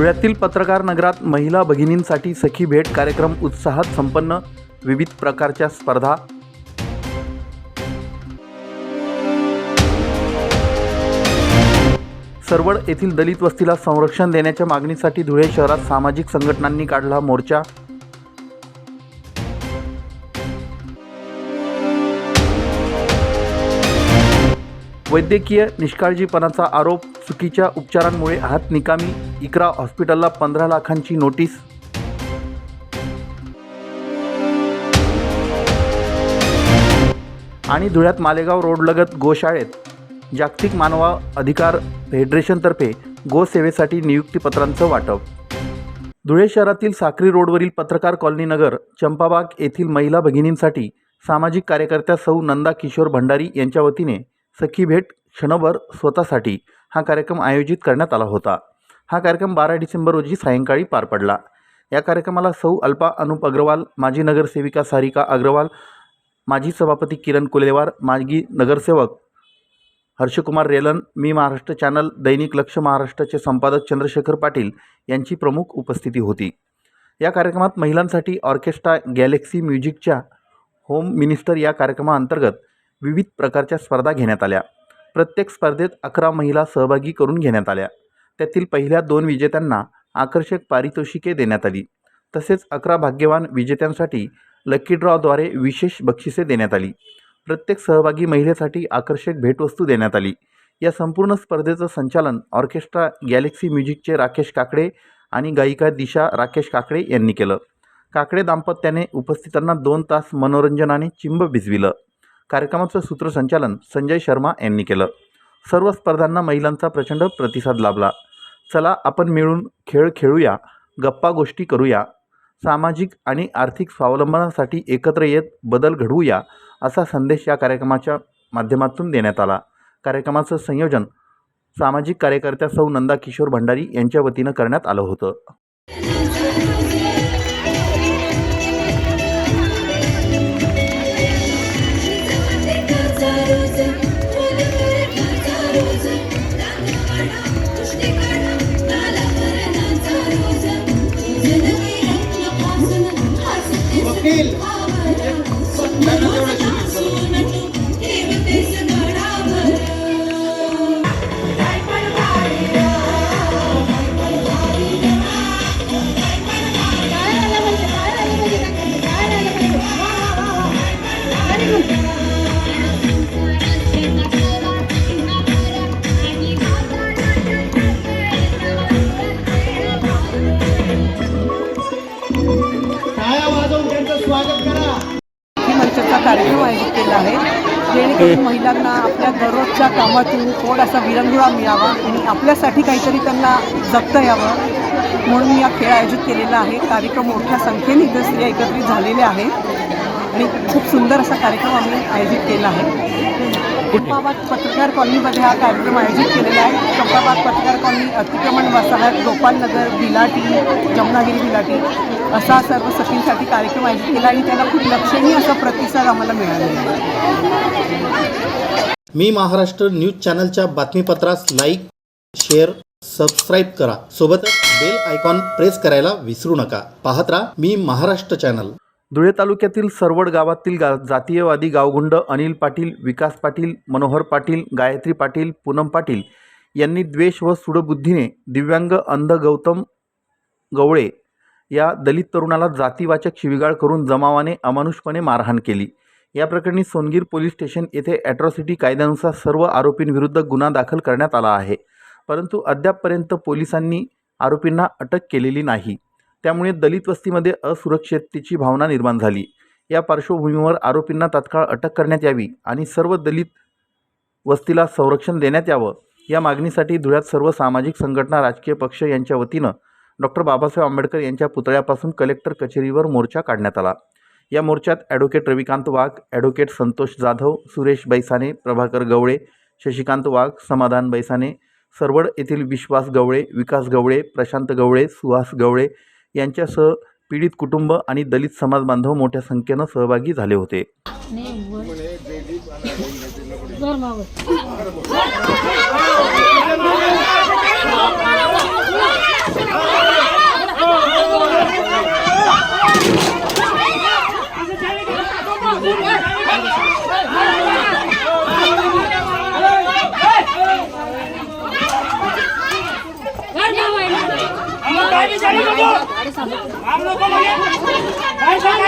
धुळ्यातील पत्रकार नगरात महिला भगिनींसाठी सखी भेट कार्यक्रम उत्साहात संपन्न विविध प्रकारच्या स्पर्धा. सरवड येथील दलित वस्तीला संरक्षण देण्याच्या मागणीसाठी धुळे शहरात सामाजिक संघटनांनी काढला मोर्चा. वैद्यकीय निष्काळजीपणाचा आरोप चुकीच्या उपचारांमुळे हात निकामी इकरा हॉस्पिटलला पंधरा लाखांची नोटीस. आणि धुळ्यात मालेगाव रोडलगत गोशाळेत जागतिक मानवा अधिकार फेडरेशनतर्फे गोसेवेसाठी नियुक्तीपत्रांचं वाटप. धुळे शहरातील साक्री रोडवरील पत्रकार कॉलनी नगर चंपाबाग येथील महिला भगिनींसाठी सामाजिक कार्यकर्त्या सौ नंदा किशोर भंडारी यांच्या वतीने सखी भेट क्षणभर स्वतःसाठी हा कार्यक्रम आयोजित करण्यात आला होता. हा कार्यक्रम बारा डिसेंबर रोजी सायंकाळी पार पडला. या कार्यक्रमाला सौ अल्पा अनुप अग्रवाल माजी नगरसेविका सारिका अग्रवाल माजी सभापती किरण कोलेवार माजी नगरसेवक हर्षकुमार रेलन मी महाराष्ट्र चॅनल दैनिक लक्ष महाराष्ट्राचे संपादक चंद्रशेखर पाटील यांची प्रमुख उपस्थिती होती. या कार्यक्रमात महिलांसाठी ऑर्केस्ट्रा गॅलेक्सी म्युझिकच्या होम मिनिस्टर या कार्यक्रमाअंतर्गत विविध प्रकारच्या स्पर्धा घेण्यात आल्या. प्रत्येक स्पर्धेत अकरा महिला सहभागी करून घेण्यात आल्या. त्यातील पहिल्या दोन विजेत्यांना आकर्षक पारितोषिके देण्यात आली. तसेच अकरा भाग्यवान विजेत्यांसाठी लकी ड्रॉद्वारे विशेष बक्षिसे देण्यात आली. प्रत्येक सहभागी महिलेसाठी आकर्षक भेटवस्तू देण्यात आली. या संपूर्ण स्पर्धेचं संचालन ऑर्केस्ट्रा गॅलेक्सी म्युझिकचे राकेश काकडे आणि गायिका दिशा राकेश काकडे यांनी केलं. काकडे दाम्पत्याने उपस्थितांना दोन तास मनोरंजनाने चिंब भिजविलं. कार्यक्रमाचं सूत्रसंचालन संजय शर्मा यांनी केलं. सर्व स्पर्धांना महिलांचा प्रचंड प्रतिसाद लाभला. चला आपण मिळून खेळ खेळूया गप्पा गोष्टी करूया सामाजिक आणि आर्थिक स्वावलंबनासाठी एकत्र येत बदल घडवूया असा संदेश या कार्यक्रमाच्या माध्यमातून देण्यात आला. कार्यक्रमाचं संयोजन सामाजिक कार्यकर्त्या सौ नंदा किशोर भंडारी यांच्या वतीनं करण्यात आलं होतं. त्यांना आपल्या दररोजच्या कामातून थोडासा विरंगुळा मिळावा आणि आपल्यासाठी काहीतरी त्यांना जगता यावं. म्हणून मी या खेळ आयोजित केलेला आहे. कार्यक्रम मोठ्या संख्येने इथं स्त्रिया एकत्रित झालेल्या आहेत. आणि खूप सुंदर असा कार्यक्रम आम्ही आयोजित केला आहे. चंपाबाद पत्रकार कॉलनीमध्ये हा कार्यक्रम आयोजित केलेला आहे. चंपाबाद पत्रकार कॉलनी अतिक्रमण वसाहत गोपालनगर बिलाटी जमुनागिरी बिलाटी असा सर्व सखींसाठी कार्यक्रम आयोजित केला आणि त्याला खूप लक्षणीय असा प्रतिसाद आम्हाला मिळालेला आहे. मी महाराष्ट्र न्यूज चॅनलच्या बातमीपत्रास लाईक शेअर सबस्क्राईब करा. सोबतच बेल आयकॉन प्रेस करायला विसरू नका. पाहत राहा मी महाराष्ट्र चॅनल. धुळे तालुक्यातील सरवड गावातील गा जातीयवादी गावगुंड अनिल पाटील विकास पाटील मनोहर पाटील गायत्री पाटील पूनम पाटील यांनी द्वेष व सुडबुद्धीने दिव्यांग अंध गौतम गवळे या दलित तरुणाला जातीवाचक शिवीगाळ करून जमावाने अमानुषपणे मारहाण केली. या प्रकरणी सोनगीर पोलीस स्टेशन येथे ॲट्रॉसिटी कायद्यानुसार सर्व आरोपींविरुद्ध गुन्हा दाखल करण्यात आला आहे. परंतु अद्यापपर्यंत पोलिसांनी आरोपींना अटक केलेली नाही. त्यामुळे दलित वस्तीमध्ये असुरक्षिततेची भावना निर्माण झाली. या पार्श्वभूमीवर आरोपींना तात्काळ अटक करण्यात यावी आणि सर्व दलित वस्तीला संरक्षण देण्यात यावं या मागणीसाठी धुळ्यात सर्व सामाजिक संघटना राजकीय पक्ष यांच्या वतीनं डॉक्टर बाबासाहेब आंबेडकर यांच्या पुतळ्यापासून कलेक्टर कचेरीवर मोर्चा काढण्यात आला. या मोर्चात ॲडव्होकेट रविकांत वाघ ॲडव्होकेट संतोष जाधव सुरेश बैसाने प्रभाकर गवळे शशिकांत वाघ समाधान बैसाने सरवड येथील विश्वास गवळे विकास गवळे प्रशांत गवळे सुहास गवळे यांच्यासह पीडित कुटुंब आणि दलित समाज बांधव मोठ्या संख्येनं सहभागी झाले होते.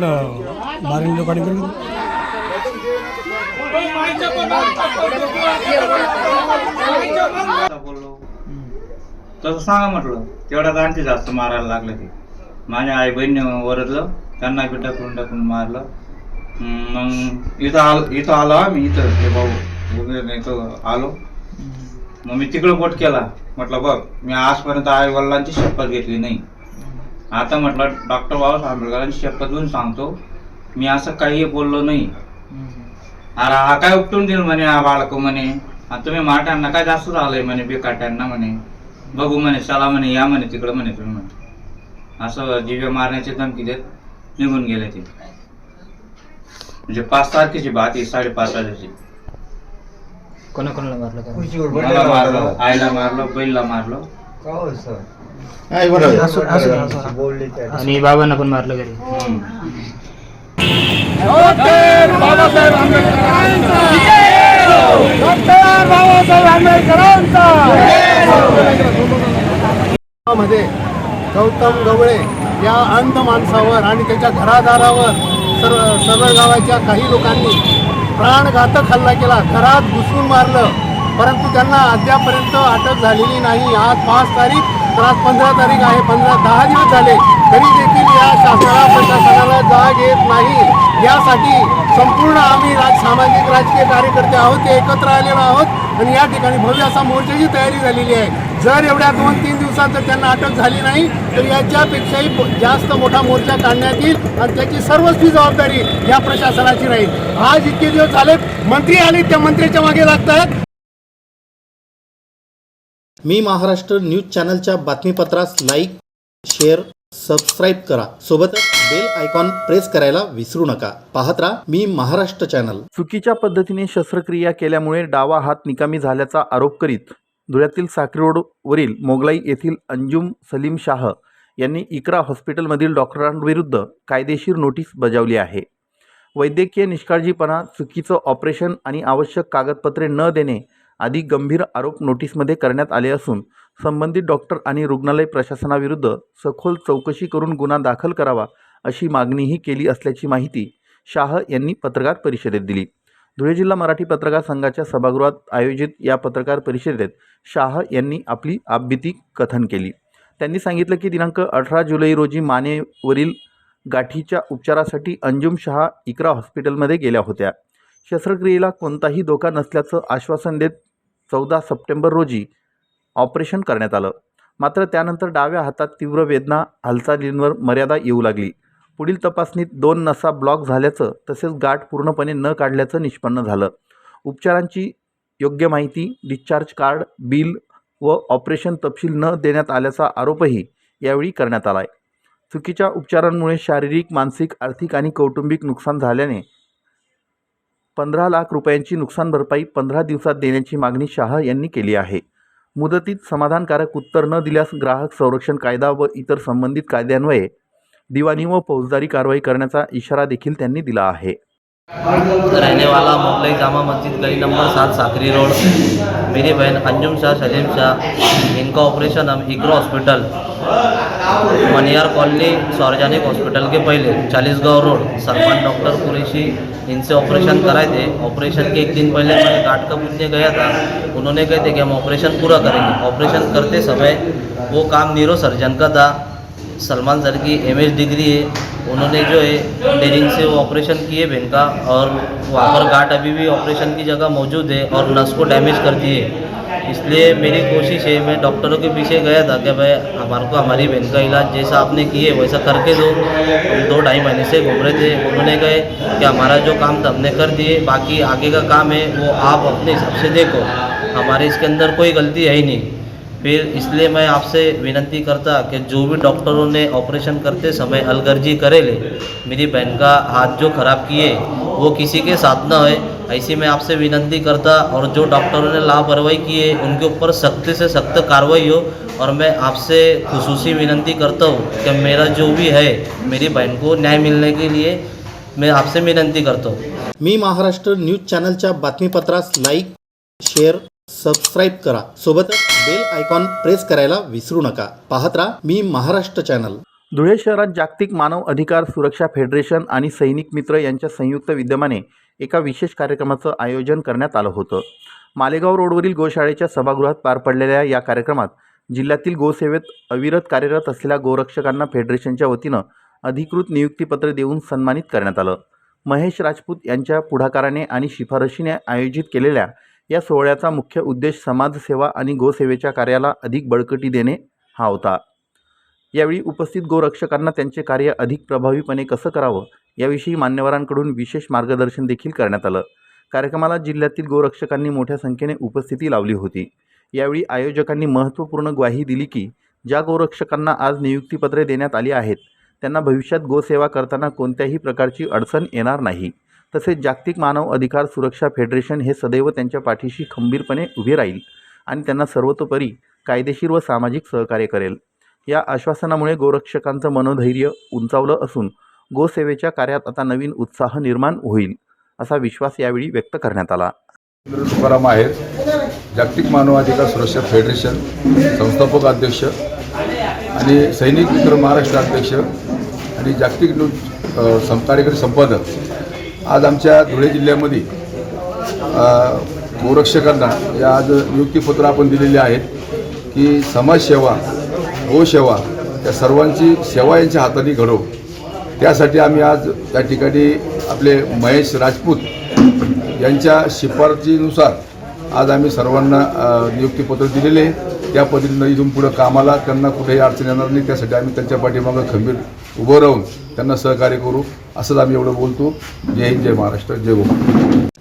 त्याला मारेल लोकांनी बोललो तसं सांगा म्हटलं तेवढ्यात आणखी जास्त मारायला लागलं ते. माझ्या आई बहिणी वरदलं त्यांना बी टाकून टाकून मारलं. मग इथं आलो इथं आलो आम्ही इथं ते भाऊ इथं आलो. मग मी तिकडं बोट केला. म्हटलं बघ मी आजपर्यंत आई वडिलांची शपथ घेतली नाही. आता म्हटलं डॉक्टर बाबासाहेब आंबेडकरांची शपथ घेऊन सांगतो मी असं काही बोललो नाही. अरे हा काय उपटून देईल म्हणे हा बाळक म्हणे? तुम्ही माटांना काय जास्त झालंय म्हणे बेकाट्यांना म्हणे? बघू म्हणे चला म्हणे या म्हणे तिकडं म्हणे तुम्ही म्हणे. असं दिव्य मारण्याची धमकी देत निघून गेले ते. म्हणजे पाच तारखेची बात आहे साडेपाच वाजायची कोणाकोणाला मारलं मला मारलं आईला मारलं बैलला मारलं. आणि बाबांना पण मारलं घरी. मध्ये गौतम गवळे या अंध माणसावर आणि त्याच्या घरादारावर सर्व सर्व गावाच्या काही लोकांनी प्राणघातक हल्ला केला घरात घुसून मारलं. परंतु त्यांना अद्यापर्यंत अटक झालेली नाही. आज पाच तारीख तर आज पंधरा तारीख आहे पंधरा दहा दिवस झाले तरी देखील या शासनाला प्रशासनाला जाग येत नाही. यासाठी संपूर्ण आम्ही राज सामाजिक राजकीय कार्यकर्ते आहोत ते एकत्र आलेलो आहोत आणि या ठिकाणी भव्य असा मोर्चाची तयारी झालेली आहे. जर एवढ्या दोन तीन दिवसात जर त्यांना अटक झाली नाही तर याच्यापेक्षाही जास्त मोठा मोर्चा काढण्यात येईल आणि त्याची सर्वस्वी जबाबदारी या प्रशासनाची राहील. आज इतके दिवस झाले मंत्री आले त्या मंत्र्याच्या मागे लागतात मी महाराष्ट्र न्यूज चॅनलच्या बातमीपत्रास लाईक शेअर सबस्क्राईब करा. सोबतच बेल आयकॉन प्रेस करायला विसरू नका. पाहत राहा मी महाराष्ट्र चॅनल. चुकीच्या पद्धतीने शस्त्रक्रिया केल्यामुळे डावा हात निकामी झाल्याचा आरोप करीत धुळ्यातील साक्री रोडवरील मोगलाई येथील अंजुम सलीम शाह यांनी इकरा हॉस्पिटलमधील डॉक्टरांविरुद्ध कायदेशीर नोटीस बजावली आहे. वैद्यकीय निष्काळजीपणा चुकीचं ऑपरेशन आणि आवश्यक कागदपत्रे न देणे आदी गंभीर आरोप नोटीसमध्ये करण्यात आले असून संबंधित डॉक्टर आणि रुग्णालय प्रशासनाविरुद्ध सखोल चौकशी करून गुन्हा दाखल करावा अशी मागणीही केली असल्याची माहिती शाह यांनी पत्रकार परिषदेत दिली. धुळे जिल्हा मराठी पत्रकार संघाच्या सभागृहात आयोजित या पत्रकार परिषदेत शाह यांनी आपली आपबीती कथन केली. त्यांनी सांगितलं की दिनांक अठरा जुलै रोजी मानेवरील गाठीच्या उपचारासाठी अंजुम शहा इकरा हॉस्पिटलमध्ये गेल्या होत्या. शस्त्रक्रियेला कोणताही धोका नसल्याचं आश्वासन देत चौदा सप्टेंबर रोजी ऑपरेशन करण्यात आलं. मात्र त्यानंतर डाव्या हातात तीव्र वेदना हालचालींवर मर्यादा येऊ लागली. पुढील तपासणीत दोन नसा ब्लॉक झाल्याचं तसेच गाठ पूर्णपणे न काढल्याचं निष्पन्न झालं. उपचारांची योग्य माहिती डिस्चार्ज कार्ड बिल व ऑपरेशन तपशील न देण्यात आल्याचा आरोपही यावेळी करण्यात आला आहे चुकीच्या उपचारांमुळे शारीरिक मानसिक आर्थिक आणि कौटुंबिक नुकसान झाल्याने पंधरा लाख रुपयांची नुकसान भरपाई पंधरा दिवसात देण्याची मागणी शाह यांनी केली आहे. मुदतीत समाधानकारक उत्तर न दिल्यास ग्राहक संरक्षण कायदा व इतर संबंधित कायद्यान्वये दिवाणी व फौजदारी कारवाई करण्याचा इशारा देखील त्यांनी दिला आहे. रहने वाला मोगलाई जामा मस्जिद गली नंबर सात साकरी रोड मेरी बहन अंजुम शाह सलीम शाह इनका ऑपरेशन हम इग्रो हॉस्पिटल मनियार कॉलोनी सार्वजनिक हॉस्पिटल के पहले चालीसगांव रोड सरपंच डॉक्टर कुरेशी इनसे ऑपरेशन कराए थे। ऑपरेशन के एक दिन पहले मैं घाट का पूछने गया था। उन्होंने कहे थे कि हम ऑपरेशन पूरा करेंगे। ऑपरेशन करते समय वो काम नीरो सर्जन का था। सलमान सर की एम डिग्री है, उन्होंने जो है डेरिंग से वो ऑपरेशन किए बहन का और वहाँ पर गांठ अभी भी ऑपरेशन की जगह मौजूद है, और नस को डैमेज कर दिए। इसलिए मेरी कोशिश है, मैं डॉक्टरों के पीछे गया था कि भाई, हमारे को हमारी बहन का इलाज जैसा आपने किए, वैसा करके दो। हम दो ढाई महीने से घूम रहे थे। उन्होंने कहे कि हमारा जो काम था हमने कर दिए, बाकी आगे का काम है, वो आप अपने हिसाब से देखो। हमारे इसके अंदर कोई गलती है ही नहीं। फिर इसलिए मैं आपसे विनती करता कि जो भी डॉक्टरों ने ऑपरेशन करते समय अलगर्जी करे ले, मेरी बहन का हाथ जो खराब किए, वो किसी के साथ ना होए। ऐसी मैं आपसे विनती करता और जो डॉक्टरों ने लापरवाही की है, उनके ऊपर सख्त से सख्त कार्रवाई हो और मैं आपसे खसूसी विनती करता हूँ कि मेरा जो भी है, मेरी बहन को न्याय मिलने के लिए मैं आपसे विनंती करता हूँ। मी महाराष्ट्र न्यूज़ चॅनलच्या बातमीपत्रास लाईक, शेअर सबस्क्राईब करा. सोबतच बेल आयकॉन प्रेस करायला विसरू नका. पाहत राहा मी महाराष्ट्र चॅनल धुळे शहरात जागतिक मानव अधिकार सुरक्षा फेडरेशन आणि सैनिक मित्र यांच्या संयुक्त विद्यमाने एका विशेष कार्यक्रमाचं आयोजन करण्यात आलं होतं. मालेगाव रोडवरील गोशाळेच्या सभागृहात पार पडलेल्या या कार्यक्रमात जिल्ह्यातील गोसेवेत अविरत कार्यरत असलेल्या गोरक्षकांना फेडरेशनच्या वतीनं अधिकृत नियुक्तीपत्र देऊन सन्मानित करण्यात आलं. महेश राजपूत यांच्या पुढाकाराने आणि शिफारशीने आयोजित केलेल्या या सोहळ्याचा मुख्य उद्देश समाजसेवा आणि गोसेवेच्या कार्याला अधिक बळकटी देणे हा होता. यावेळी उपस्थित गोरक्षकांना त्यांचे कार्य अधिक प्रभावीपणे कसं करावं याविषयी मान्यवरांकडून विशेष मार्गदर्शन देखील करण्यात आलं. कार्यक्रमाला जिल्ह्यातील गोरक्षकांनी मोठ्या संख्येने उपस्थिती लावली होती. यावेळी आयोजकांनी महत्त्वपूर्ण ग्वाही दिली की ज्या गोरक्षकांना आज नियुक्तीपत्रे देण्यात आली आहेत त्यांना भविष्यात गोसेवा करताना कोणत्याही प्रकारची अडचण येणार नाही. तसेच जागतिक मानव अधिकार सुरक्षा फेडरेशन हे सदैव त्यांच्या पाठीशी खंबीरपणे उभे राहील आणि त्यांना सर्वतोपरी कायदेशीर व सामाजिक सहकार्य करेल. या आश्वासनामुळे गोरक्षकांचं मनोधैर्य उंचावलं असून गोसेवेच्या कार्यात आता नवीन उत्साह निर्माण होईल असा विश्वास यावेळी व्यक्त करण्यात आला. तुकाराम आहेत. जागतिक मानवाधिकार सुरक्षा फेडरेशन संस्थापक अध्यक्ष आणि सैनिक मित्र महाराष्ट्र अध्यक्ष आणि जागतिक न्यूज कार्यकारी संपादक आज आमच्या धुळे जिल्ह्यामध्ये गोरक्षकांना या आज नियुक्तीपत्र आपण दिलेली आहेत की समाजसेवा गोसेवा या सर्वांची सेवा यांच्या हाताने घडव त्यासाठी आम्ही आज त्या ठिकाणी आपले महेश राजपूत यांच्या शिफारशीनुसार आज आम्ही सर्वांना नियुक्तीपत्र दिलेले आहे. त्या पद्धतीनं इथून पुढं कामाला त्यांना कुठेही अडचण येणार नाही. त्यासाठी आम्ही त्यांच्या पाठीमागं खंबीर उभं राहून त्यांना सहकार्य करू. असंच आम्ही एवढं बोलतो. जय हिंद जय महाराष्ट्र जय गो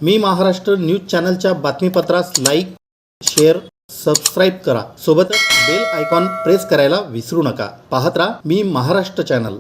मी महाराष्ट्र न्यूज चॅनलच्या बातमीपत्रास लाईक शेअर सबस्क्राईब करा. सोबतच बेल आयकॉन प्रेस करायला विसरू नका. पाहत राहा मी महाराष्ट्र चॅनल.